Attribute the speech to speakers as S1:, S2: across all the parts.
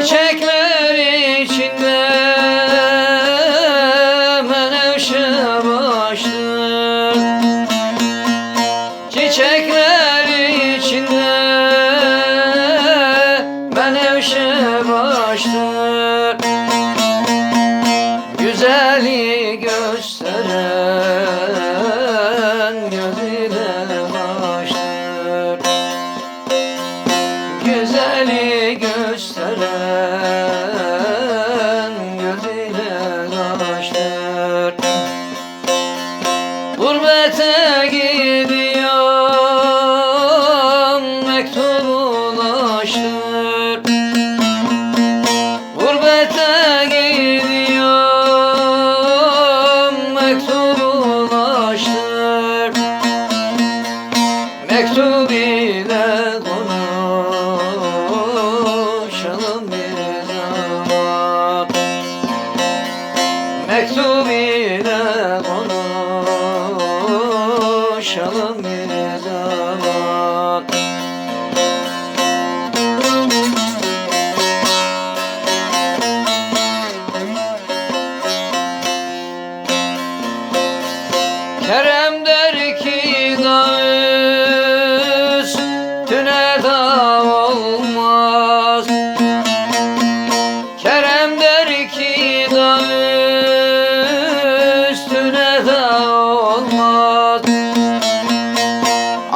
S1: Çiçekler içinde menevşe başlar. Çiçekler içinde menevşe başlar. Güzeli gösteren gözüyle başlar. Güzeli gözüyle kaçtır Gurbete gidiyorum mektup ulaştır Gurbete gidiyorum mektup ulaştır Mektup Mektup ile konuşalım bir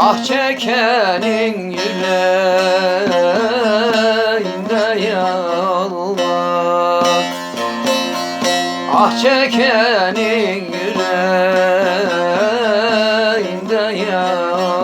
S1: Ah çekenin yüreğinde yağ olmaz Ah çekenin yüreğinde yağmur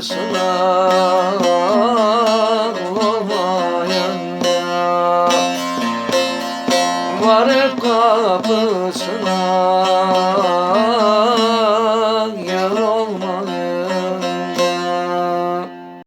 S1: başına. Olamayana Varıp kapısına.